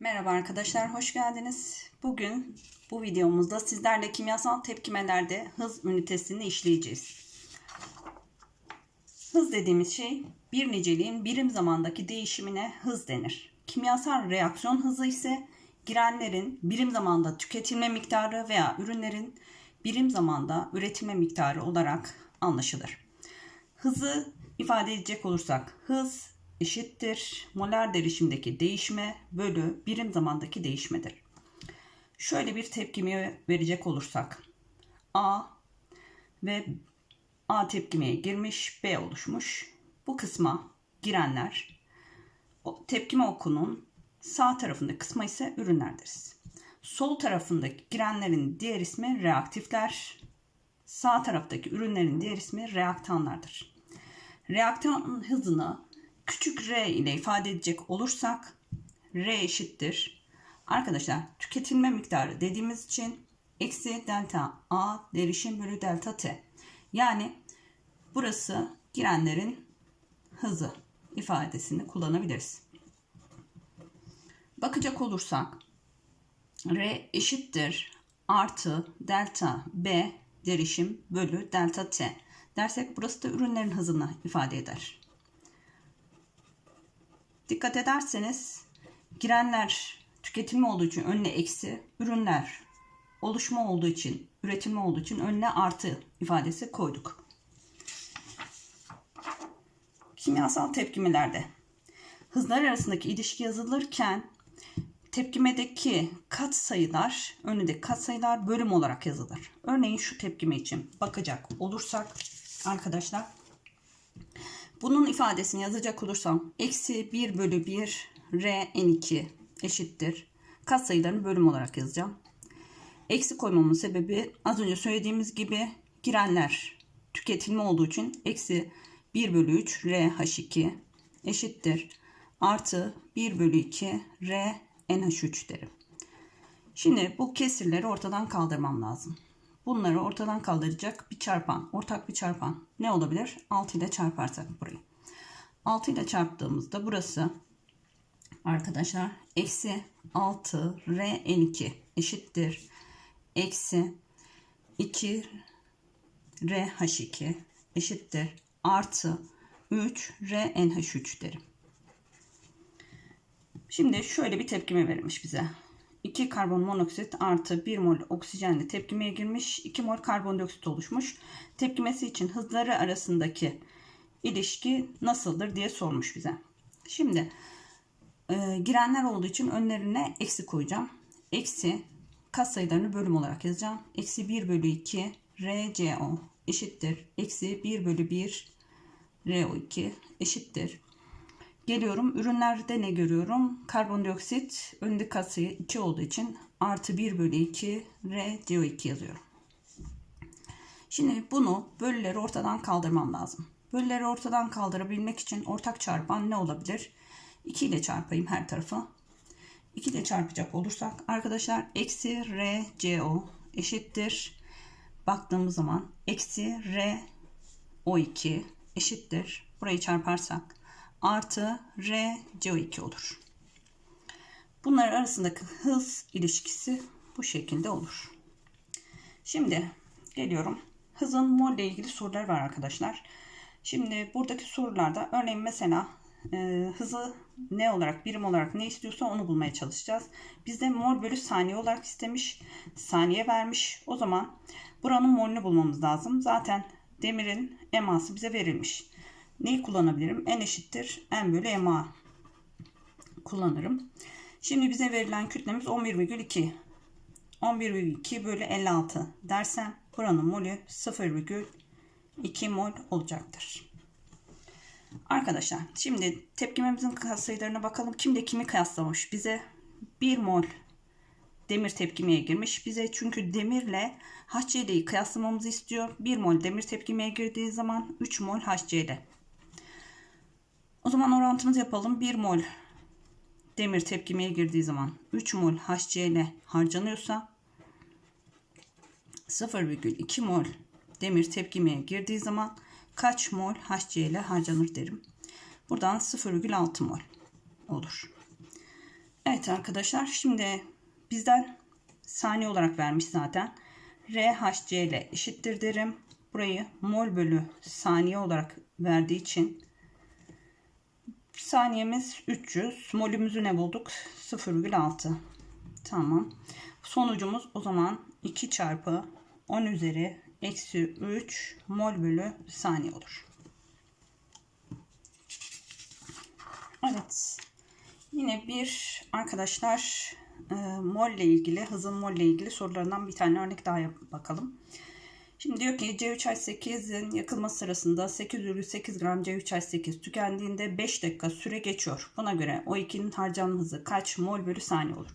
Merhaba arkadaşlar, hoş geldiniz. Bugün bu videomuzda sizlerle kimyasal tepkimelerde hız ünitesini işleyeceğiz. Hız dediğimiz şey bir niceliğin birim zamandaki değişimine hız denir. Kimyasal reaksiyon hızı ise girenlerin birim zamanda tüketilme miktarı veya ürünlerin birim zamanda üretilme miktarı olarak anlaşılır. Hızı ifade edecek olursak hız eşittir molar derişimdeki değişme bölü birim zamandaki değişmedir. Şöyle bir tepkime verecek olursak A ve A tepkimeye girmiş B oluşmuş. Bu kısma girenler tepkime okunun sağ tarafındaki kısma ise ürünler deriz. Sol tarafındaki girenlerin diğer ismi reaktifler. Sağ taraftaki ürünlerin diğer ismi reaktanlardır. Reaktan hızını küçük r ile ifade edecek olursak r eşittir. Arkadaşlar tüketilme miktarı dediğimiz için eksi delta a derişim bölü delta t. Yani burası girenlerin hızı ifadesini kullanabiliriz. Bakacak olursak r eşittir artı delta b derişim bölü delta t dersek burası da ürünlerin hızını ifade eder. Dikkat ederseniz girenler tüketilme olduğu için önüne eksi, ürünler oluşma olduğu için, üretilme olduğu için önüne artı ifadesi koyduk. Kimyasal tepkimelerde hızlar arasındaki ilişki yazılırken tepkimedeki kat sayılar, önündeki kat sayılar bölüm olarak yazılır. Örneğin şu tepkime için bakacak olursak arkadaşlar bunun ifadesini yazacak olursam eksi 1 bölü 1 r n2 eşittir. Kat sayılarını bölüm olarak yazacağım. Eksi koymamın sebebi az önce söylediğimiz gibi girenler tüketilme olduğu için eksi 1 bölü 3 r h2 eşittir. Artı 1 bölü 2 r nh3 derim. Şimdi bu kesirleri ortadan kaldırmam lazım. Bunları ortadan kaldıracak bir çarpan, ortak bir çarpan ne olabilir? 6 ile çarparsak burayı. 6 ile çarptığımızda burası arkadaşlar eksi 6 r n2 eşittir. Eksi 2 r h2 eşittir. Artı 3 r nh3 derim. Şimdi şöyle bir tepkime verilmiş bize. 2 karbon monoksit artı 1 mol oksijenle tepkimeye girmiş. 2 mol karbondioksit oluşmuş. Tepkimesi için hızları arasındaki ilişki nasıldır diye sormuş bize. Şimdi e, girenler olduğu için önlerine eksi koyacağım. Eksi kat sayılarını bölüm olarak yazacağım. Eksi 1 bölü 2 RCO eşittir. Eksi 1 bölü 1 RO2 eşittir. Geliyorum ürünlerde ne görüyorum? Karbondioksit önünde katsayı 2 olduğu için artı 1 bölü 2 R CO2 yazıyorum. Şimdi bunu bölüleri ortadan kaldırmam lazım. Bölüleri ortadan kaldırabilmek için ortak çarpan ne olabilir? 2 ile çarpayım her tarafı. 2 ile çarpacak olursak arkadaşlar eksi R CO eşittir. Baktığımız zaman eksi R O2 eşittir. Burayı çarparsak artı R CO2 olur. Bunlar arasındaki hız ilişkisi bu şekilde olur. Şimdi geliyorum. Hızın mol ile ilgili sorular var arkadaşlar. Şimdi buradaki sorularda örneğin mesela e, hızı ne olarak birim olarak ne istiyorsa onu bulmaya çalışacağız. Bizde mol bölü saniye olarak istemiş. Saniye vermiş. O zaman buranın molünü bulmamız lazım. Zaten demirin eması bize verilmiş. Neyi kullanabilirim? N eşittir N bölü MA kullanırım. Şimdi bize verilen kütlemiz 11,2. 11,2 bölü 56 dersem buranın molü 0,2 mol olacaktır. Arkadaşlar şimdi tepkimemizin katsayılarına bakalım. Kimde kimi kıyaslamış? Bize 1 mol demir tepkimeye girmiş. Bize çünkü demirle HCl'yi kıyaslamamızı istiyor. 1 mol demir tepkimeye girdiği zaman 3 mol HCl. O zaman orantımızı yapalım. 1 mol demir tepkimeye girdiği zaman 3 mol HCl harcanıyorsa 0,2 mol demir tepkimeye girdiği zaman kaç mol HCl harcanır derim. Buradan 0,6 mol olur. Evet arkadaşlar şimdi bizden saniye olarak vermiş zaten. RHC ile eşittir derim. Burayı mol bölü saniye olarak verdiği için saniyemiz 300. Molümüzü ne bulduk? 0,6. Tamam. Sonucumuz o zaman 2 çarpı 10 üzeri eksi 3 mol bölü saniye olur. Evet. Yine bir arkadaşlar e, mol ile ilgili, hızın mol ile ilgili sorularından bir tane örnek daha yap bakalım. Şimdi diyor ki C3H8'in yakılması sırasında 8,8 gram C3H8 tükendiğinde 5 dakika süre geçiyor. Buna göre O2'nin harcanma hızı kaç mol bölü saniye olur?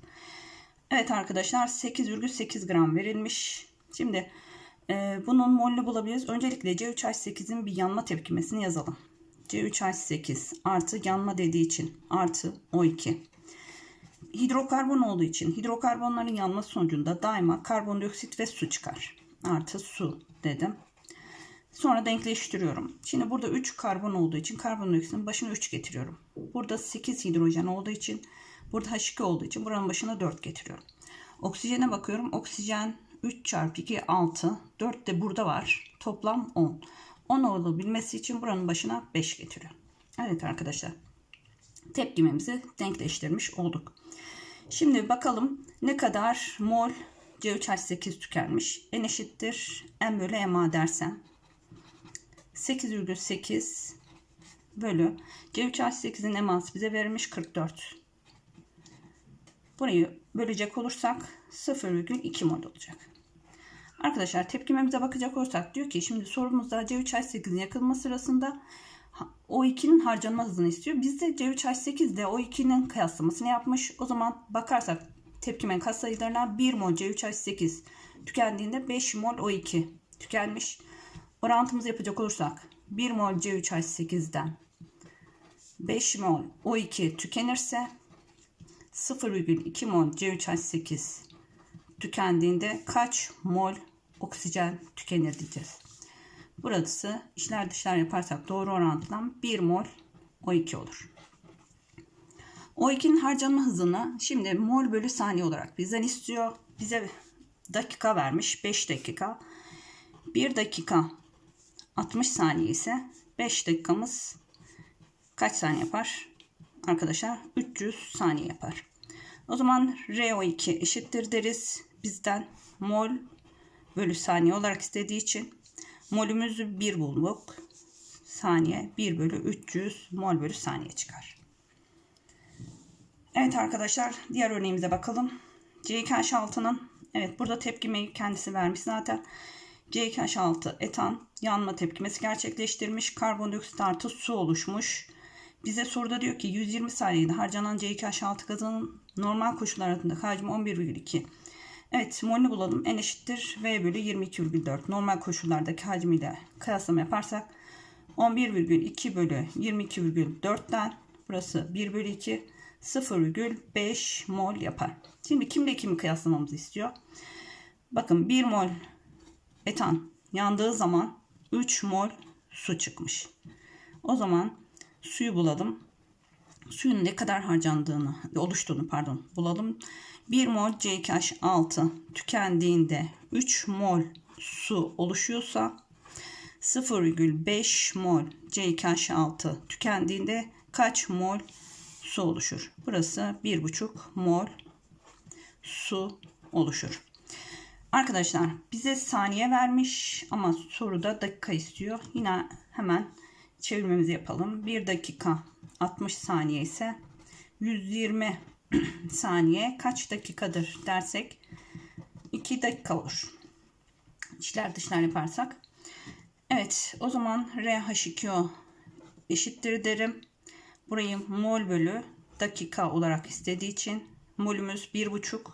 Evet arkadaşlar 8,8 gram verilmiş. Şimdi e, bunun molünü bulabiliriz. Öncelikle C3H8'in bir yanma tepkimesini yazalım. C3H8 artı yanma dediği için artı O2. Hidrokarbon olduğu için hidrokarbonların yanması sonucunda daima karbondioksit ve su çıkar. Artı su dedim. Sonra denkleştiriyorum. Şimdi burada 3 karbon olduğu için karbondioksitin başına 3 getiriyorum. Burada 8 hidrojen olduğu için burada H2 olduğu için buranın başına 4 getiriyorum. Oksijene bakıyorum. Oksijen 3 çarpı 2 6. 4 de burada var. Toplam 10. 10 olabilmesi için buranın başına 5 getiriyor. Evet arkadaşlar. Tepkimemizi denkleştirmiş olduk. Şimdi bakalım ne kadar mol C3H8 tükenmiş. N eşittir M bölü MA dersem 8,8 bölü C3H8'in eması bize verilmiş 44. Burayı bölecek olursak 0,2 mol olacak. Arkadaşlar tepkimemize bakacak olursak diyor ki şimdi sorumuzda C3H8'in yakılma sırasında O2'nin harcanma hızını istiyor. Biz de C3H8 de O2'nin kıyaslamasını yapmış. O zaman bakarsak tepkimenin katsayılarına 1 mol C3H8 tükendiğinde 5 mol O2 tükenmiş. Orantımızı yapacak olursak 1 mol C3H8'den 5 mol O2 tükenirse 0,2 mol C3H8 tükendiğinde kaç mol oksijen tükenir diyeceğiz. Burası işler dışlar yaparsak doğru orantıdan 1 mol O2 olur. O2'nin harcanma hızını şimdi mol bölü saniye olarak bizden istiyor. Bize dakika vermiş 5 dakika. 1 dakika 60 saniye ise 5 dakikamız kaç saniye yapar? Arkadaşlar 300 saniye yapar. O zaman RO2 eşittir deriz. Bizden mol bölü saniye olarak istediği için molümüzü 1 bulduk. Saniye 1 bölü 300 mol bölü saniye çıkar. Evet arkadaşlar diğer örneğimize bakalım. C2H6'nın evet burada tepkimeyi kendisi vermiş zaten. C2H6 etan yanma tepkimesi gerçekleştirmiş. Karbondioksit artı su oluşmuş. Bize soruda diyor ki 120 saniyede harcanan C2H6 gazının normal koşullar altında hacmi 11,2. Evet molünü bulalım. N eşittir V bölü 22,4. Normal koşullardaki hacmiyle kıyaslama yaparsak 11,2 bölü 22,4'ten burası 1 bölü 2 0,5 mol yapar. Şimdi kimle kimi kıyaslamamızı istiyor? Bakın 1 mol etan yandığı zaman 3 mol su çıkmış. O zaman suyu bulalım. Suyun ne kadar harcandığını, oluştuğunu pardon bulalım. 1 mol C2H6 tükendiğinde 3 mol su oluşuyorsa 0,5 mol C2H6 tükendiğinde kaç mol su oluşur? Burası 1,5 mol su oluşur. Arkadaşlar bize saniye vermiş ama soruda dakika istiyor. Yine hemen çevirmemizi yapalım. 1 dakika 60 saniye ise 120 saniye kaç dakikadır dersek 2 dakika olur. İçler dışlar yaparsak. Evet o zaman RH2O eşittir derim. Burayı mol bölü dakika olarak istediği için molümüz 1,5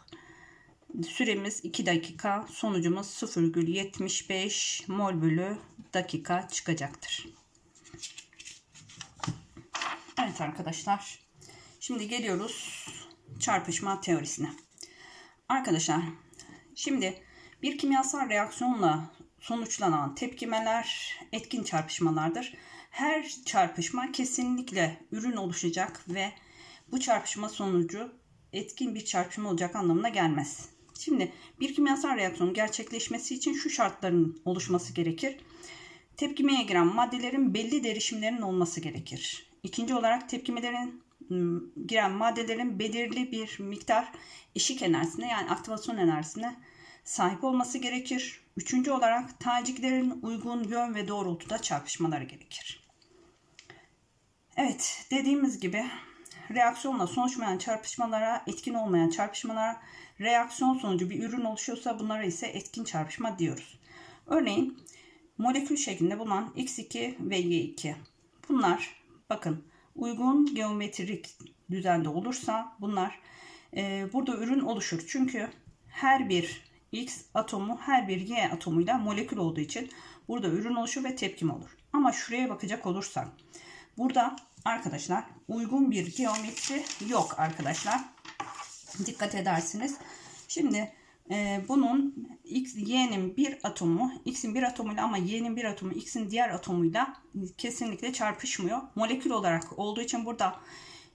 süremiz 2 dakika sonucumuz 0,75 mol bölü dakika çıkacaktır. Evet arkadaşlar. Şimdi geliyoruz çarpışma teorisine. Arkadaşlar şimdi bir kimyasal reaksiyonla sonuçlanan tepkimeler etkin çarpışmalardır. Her çarpışma kesinlikle ürün oluşacak ve bu çarpışma sonucu etkin bir çarpışma olacak anlamına gelmez. Şimdi bir kimyasal reaksiyonun gerçekleşmesi için şu şartların oluşması gerekir. Tepkimeye giren maddelerin belli derişimlerinin olması gerekir. İkinci olarak tepkimelerin ım, giren maddelerin belirli bir miktar eşik enerjisine yani aktivasyon enerjisine sahip olması gerekir. Üçüncü olarak taciklerin uygun yön ve doğrultuda çarpışmaları gerekir. Evet dediğimiz gibi reaksiyonla sonuçmayan çarpışmalara, etkin olmayan çarpışmalara, reaksiyon sonucu bir ürün oluşuyorsa bunlara ise etkin çarpışma diyoruz. Örneğin molekül şeklinde bulunan X2 ve Y2. Bunlar bakın uygun geometrik düzende olursa bunlar e, burada ürün oluşur. Çünkü her bir X atomu her bir Y atomuyla molekül olduğu için burada ürün oluşur ve tepkim olur. Ama şuraya bakacak olursak burada arkadaşlar uygun bir geometri yok arkadaşlar. Dikkat edersiniz. Şimdi e, bunun X, Y'nin bir atomu, X'in bir atomuyla ama Y'nin bir atomu X'in diğer atomuyla kesinlikle çarpışmıyor. Molekül olarak olduğu için burada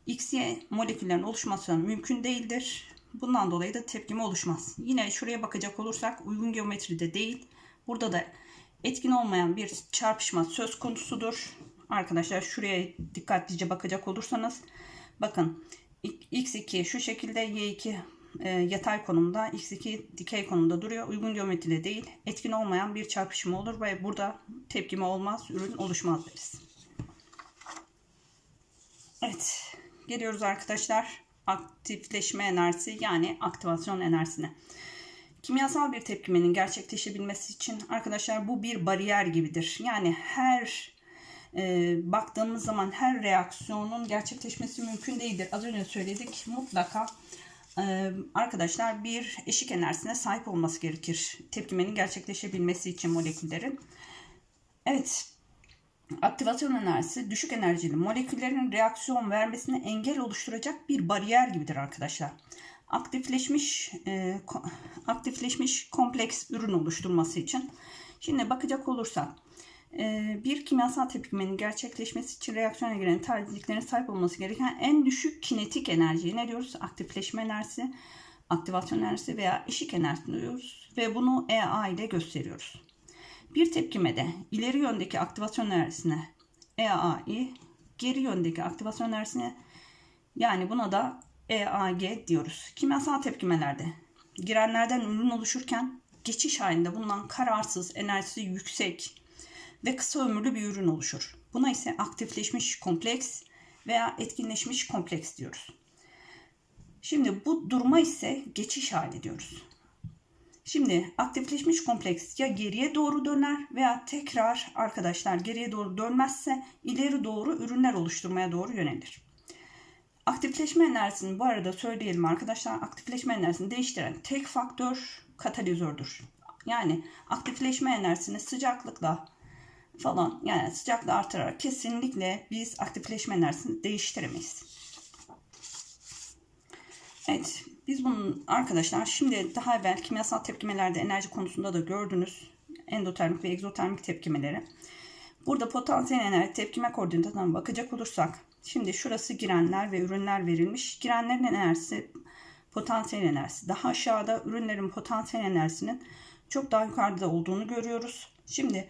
X, Y moleküllerin oluşması mümkün değildir. Bundan dolayı da tepkime oluşmaz. Yine şuraya bakacak olursak uygun geometride değil. Burada da etkin olmayan bir çarpışma söz konusudur. Arkadaşlar şuraya dikkatlice bakacak olursanız bakın x2 şu şekilde y2 e, yatay konumda x2 dikey konumda duruyor. Uygun geometride değil. Etkin olmayan bir çarpışma olur ve burada tepkime olmaz, ürün oluşmaz deriz. Evet, geliyoruz arkadaşlar aktifleşme enerjisi yani aktivasyon enerjisine. Kimyasal bir tepkimenin gerçekleşebilmesi için arkadaşlar bu bir bariyer gibidir. Yani her e, baktığımız zaman her reaksiyonun gerçekleşmesi mümkün değildir. Az önce söyledik mutlaka e, arkadaşlar bir eşik enerjisine sahip olması gerekir. Tepkimenin gerçekleşebilmesi için moleküllerin. Evet aktivasyon enerjisi düşük enerjili moleküllerin reaksiyon vermesine engel oluşturacak bir bariyer gibidir arkadaşlar. Aktifleşmiş e, aktifleşmiş kompleks ürün oluşturması için. Şimdi bakacak olursak bir kimyasal tepkimenin gerçekleşmesi için reaksiyona giren tercihliklerine sahip olması gereken en düşük kinetik enerjiyi ne diyoruz? Aktifleşme enerjisi, aktivasyon enerjisi veya eşik enerjisi diyoruz ve bunu EA ile gösteriyoruz. Bir tepkimede ileri yöndeki aktivasyon enerjisine EAI, geri yöndeki aktivasyon enerjisine yani buna da EAG diyoruz. Kimyasal tepkimelerde girenlerden ürün oluşurken geçiş halinde bulunan kararsız, enerjisi yüksek ve kısa ömürlü bir ürün oluşur. Buna ise aktifleşmiş kompleks veya etkinleşmiş kompleks diyoruz. Şimdi bu duruma ise geçiş hali diyoruz. Şimdi aktifleşmiş kompleks ya geriye doğru döner veya tekrar arkadaşlar geriye doğru dönmezse ileri doğru ürünler oluşturmaya doğru yönelir. Aktifleşme enerjisini bu arada söyleyelim arkadaşlar. Aktifleşme enerjisini değiştiren tek faktör katalizördür. Yani aktifleşme enerjisini sıcaklıkla falan yani sıcaklığı artırarak kesinlikle biz aktifleşme enerjisini değiştiremeyiz. Evet biz bunun arkadaşlar şimdi daha evvel kimyasal tepkimelerde enerji konusunda da gördünüz. Endotermik ve egzotermik tepkimeleri. Burada potansiyel enerji tepkime koordinatına bakacak olursak şimdi şurası girenler ve ürünler verilmiş. Girenlerin enerjisi potansiyel enerjisi daha aşağıda ürünlerin potansiyel enerjisinin çok daha yukarıda olduğunu görüyoruz. Şimdi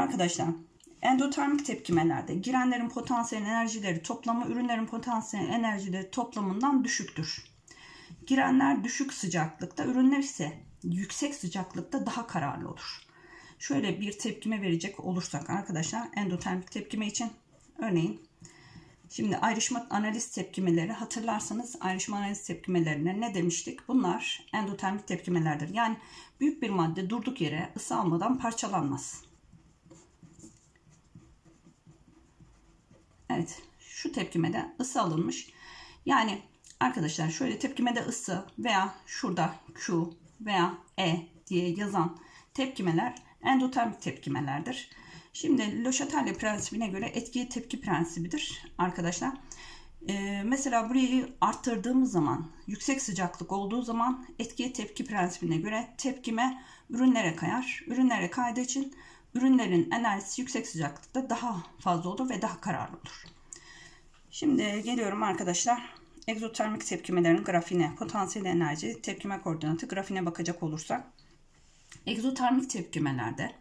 arkadaşlar endotermik tepkimelerde girenlerin potansiyel enerjileri toplamı ürünlerin potansiyel enerjileri toplamından düşüktür. Girenler düşük sıcaklıkta, ürünler ise yüksek sıcaklıkta daha kararlı olur. Şöyle bir tepkime verecek olursak arkadaşlar endotermik tepkime için örneğin şimdi ayrışma analiz tepkimeleri hatırlarsanız ayrışma analiz tepkimelerine ne demiştik? Bunlar endotermik tepkimelerdir. Yani büyük bir madde durduk yere ısı almadan parçalanmaz. Evet şu tepkimede ısı alınmış. Yani Arkadaşlar şöyle tepkimede ısı veya şurada Q veya E diye yazan tepkimeler endotermik tepkimelerdir. Şimdi Le prensibine göre etki tepki prensibidir arkadaşlar. Ee, mesela burayı arttırdığımız zaman yüksek sıcaklık olduğu zaman etki tepki prensibine göre tepkime ürünlere kayar. Ürünlere kaydığı için ürünlerin enerjisi yüksek sıcaklıkta daha fazla olur ve daha kararlı olur. Şimdi geliyorum arkadaşlar egzotermik tepkimelerin grafiğine, potansiyel enerji, tepkime koordinatı grafiğine bakacak olursak, egzotermik tepkimelerde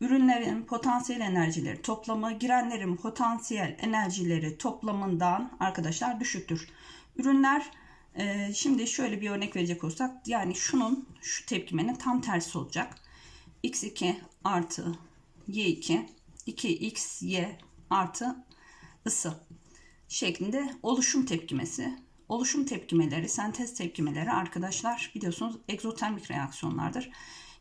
ürünlerin potansiyel enerjileri toplamı girenlerin potansiyel enerjileri toplamından arkadaşlar düşüktür. Ürünler e, şimdi şöyle bir örnek verecek olursak yani şunun şu tepkimenin tam tersi olacak. X2 artı y2 2xy artı ısı şeklinde oluşum tepkimesi. Oluşum tepkimeleri, sentez tepkimeleri arkadaşlar biliyorsunuz egzotermik reaksiyonlardır.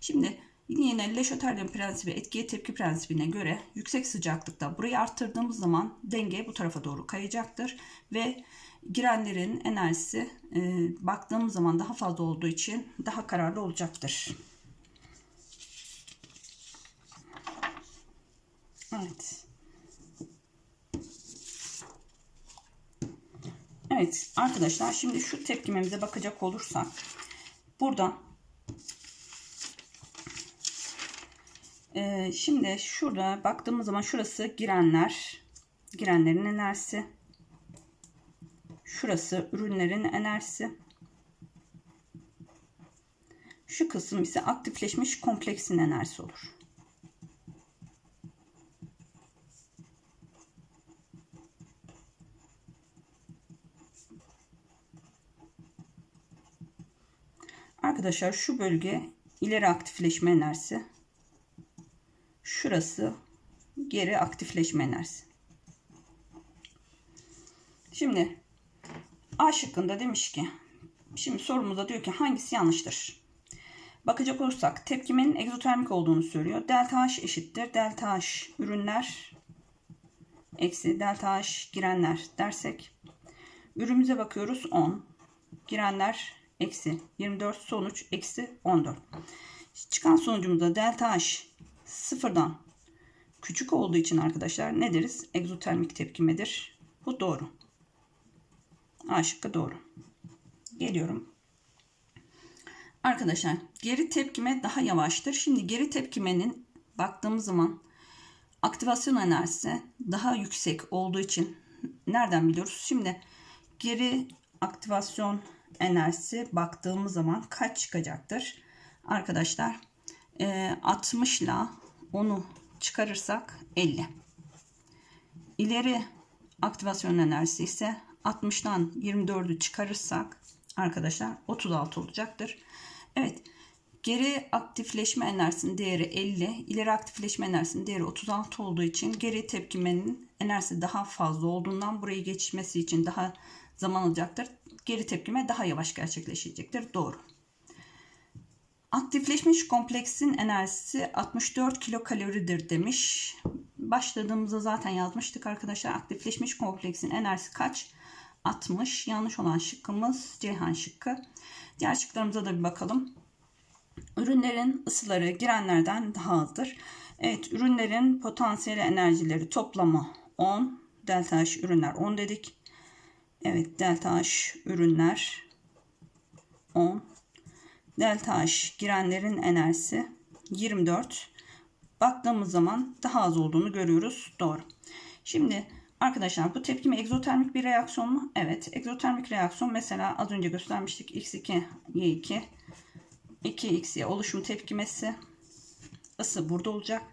Şimdi yine Le Chatelier prensibi etkiye tepki prensibine göre yüksek sıcaklıkta burayı arttırdığımız zaman denge bu tarafa doğru kayacaktır ve girenlerin enerjisi e, baktığımız zaman daha fazla olduğu için daha kararlı olacaktır. Evet. Evet arkadaşlar şimdi şu tepkimemize bakacak olursak burada e, şimdi şurada baktığımız zaman şurası girenler girenlerin enerjisi şurası ürünlerin enerjisi şu kısım ise aktifleşmiş kompleksin enerjisi olur. Arkadaşlar şu bölge ileri aktifleşme enerjisi. Şurası geri aktifleşme enerjisi. Şimdi A şıkkında demiş ki şimdi sorumuzda diyor ki hangisi yanlıştır? Bakacak olursak tepkimenin egzotermik olduğunu söylüyor. Delta H eşittir. Delta H ürünler eksi delta H girenler dersek ürünümüze bakıyoruz 10 girenler eksi 24 sonuç eksi 14. Çıkan sonucumuzda delta H sıfırdan küçük olduğu için arkadaşlar ne deriz? Egzotermik tepkimedir. Bu doğru. A şıkkı doğru. Geliyorum. Arkadaşlar geri tepkime daha yavaştır. Şimdi geri tepkimenin baktığımız zaman aktivasyon enerjisi daha yüksek olduğu için nereden biliyoruz? Şimdi geri aktivasyon enerjisi baktığımız zaman kaç çıkacaktır? Arkadaşlar 60 ile onu çıkarırsak 50. İleri aktivasyon enerjisi ise 60'dan 24'ü çıkarırsak arkadaşlar 36 olacaktır. Evet. Geri aktifleşme enerjisinin değeri 50, ileri aktifleşme enerjisinin değeri 36 olduğu için geri tepkimenin enerjisi daha fazla olduğundan burayı geçmesi için daha zaman alacaktır. Geri tepkime daha yavaş gerçekleşecektir. Doğru. Aktifleşmiş kompleksin enerjisi 64 kilokaloridir demiş. Başladığımızda zaten yazmıştık arkadaşlar. Aktifleşmiş kompleksin enerjisi kaç? 60. Yanlış olan şıkkımız Ceyhan şıkkı. Diğer şıklarımıza da bir bakalım. Ürünlerin ısıları girenlerden daha azdır. Evet ürünlerin potansiyel enerjileri toplamı 10. Delta H ürünler 10 dedik. Evet delta H ürünler 10. Delta H girenlerin enerjisi 24. Baktığımız zaman daha az olduğunu görüyoruz. Doğru. Şimdi arkadaşlar bu tepkime egzotermik bir reaksiyon mu? Evet. Egzotermik reaksiyon mesela az önce göstermiştik. X2, Y2, 2X'ye oluşum tepkimesi. Isı burada olacak.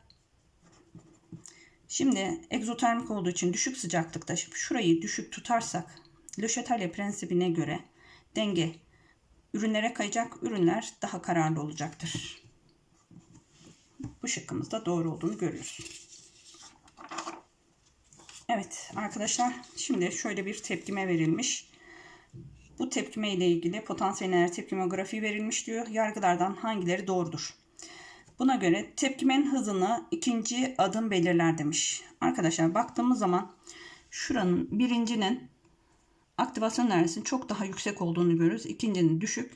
Şimdi egzotermik olduğu için düşük sıcaklıkta şurayı düşük tutarsak Le Chatelier prensibine göre denge ürünlere kayacak. Ürünler daha kararlı olacaktır. Bu şıkkımızda doğru olduğunu görüyoruz. Evet arkadaşlar şimdi şöyle bir tepkime verilmiş. Bu tepkime ile ilgili potansiyel enerji tepkime grafiği verilmiş diyor. Yargılardan hangileri doğrudur? Buna göre tepkimenin hızını ikinci adım belirler demiş. Arkadaşlar baktığımız zaman şuranın birincinin aktivasyon enerjisinin çok daha yüksek olduğunu görüyoruz. İkincinin düşük.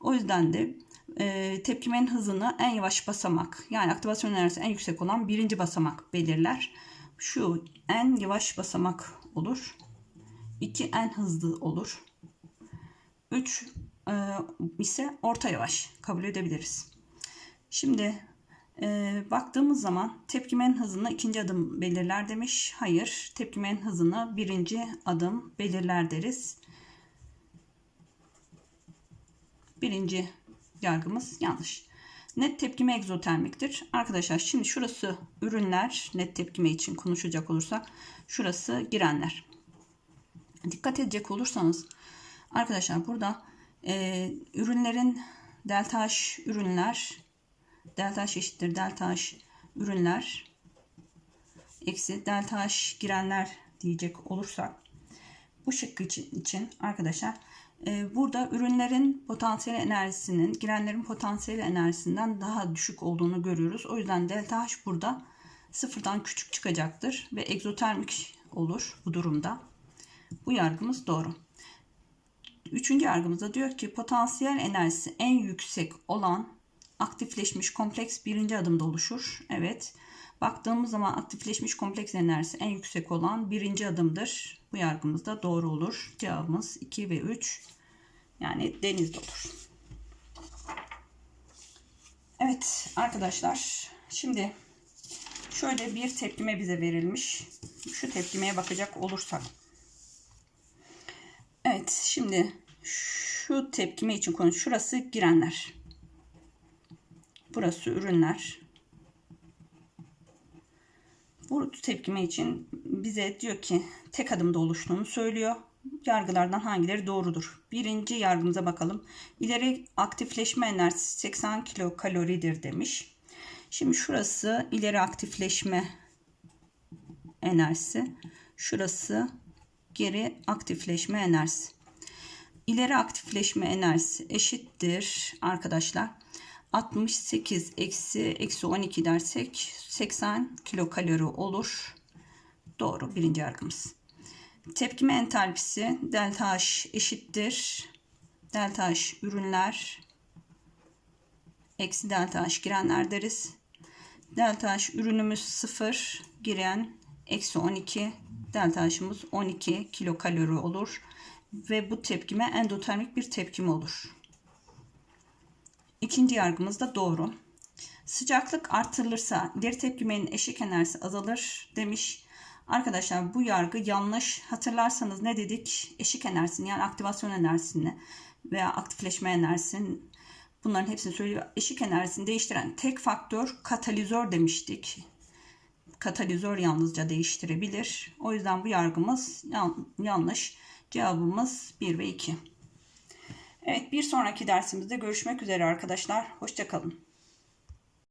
O yüzden de e, tepkimenin hızını en yavaş basamak yani aktivasyon enerjisi en yüksek olan birinci basamak belirler. Şu en yavaş basamak olur. 2 en hızlı olur. 3 e, ise orta yavaş kabul edebiliriz. Şimdi e, baktığımız zaman tepkimenin hızını ikinci adım belirler demiş. Hayır, tepkimenin hızını birinci adım belirler deriz. Birinci yargımız yanlış. Net tepkime egzotermiktir. Arkadaşlar şimdi şurası ürünler net tepkime için konuşacak olursak şurası girenler. Dikkat edecek olursanız arkadaşlar burada e, ürünlerin delta H ürünler delta H eşittir delta H ürünler eksi delta H girenler diyecek olursak bu şıkkı için, arkadaşlar e, burada ürünlerin potansiyel enerjisinin girenlerin potansiyel enerjisinden daha düşük olduğunu görüyoruz. O yüzden delta H burada sıfırdan küçük çıkacaktır ve egzotermik olur bu durumda. Bu yargımız doğru. Üçüncü yargımızda diyor ki potansiyel enerjisi en yüksek olan aktifleşmiş kompleks birinci adımda oluşur. Evet. Baktığımız zaman aktifleşmiş kompleks enerjisi en yüksek olan birinci adımdır. Bu yargımız da doğru olur. Cevabımız 2 ve 3. Yani denizde olur. Evet arkadaşlar. Şimdi şöyle bir tepkime bize verilmiş. Şu tepkimeye bakacak olursak. Evet şimdi şu tepkime için konu şurası girenler. Burası ürünler. Bu tepkime için bize diyor ki tek adımda oluştuğunu söylüyor. Yargılardan hangileri doğrudur? Birinci yargımıza bakalım. İleri aktifleşme enerjisi 80 kilokaloridir demiş. Şimdi şurası ileri aktifleşme enerjisi. Şurası geri aktifleşme enerjisi. İleri aktifleşme enerjisi eşittir arkadaşlar. 68 eksi eksi 12 dersek 80 kilokalori olur. Doğru birinci yargımız. Tepkime entalpisi delta H eşittir. Delta H ürünler eksi delta H girenler deriz. Delta H ürünümüz 0 giren eksi 12 delta H'ımız 12 kilokalori olur. Ve bu tepkime endotermik bir tepkime olur. İkinci yargımız da doğru. Sıcaklık artırılırsa ileri tepkimenin eşik enerjisi azalır demiş. Arkadaşlar bu yargı yanlış. Hatırlarsanız ne dedik? Eşik enerjisini yani aktivasyon enerjisini veya aktifleşme enerjisini bunların hepsini söylüyor. Eşik enerjisini değiştiren tek faktör katalizör demiştik. Katalizör yalnızca değiştirebilir. O yüzden bu yargımız yanlış. Cevabımız 1 ve 2. Evet bir sonraki dersimizde görüşmek üzere arkadaşlar. Hoşçakalın.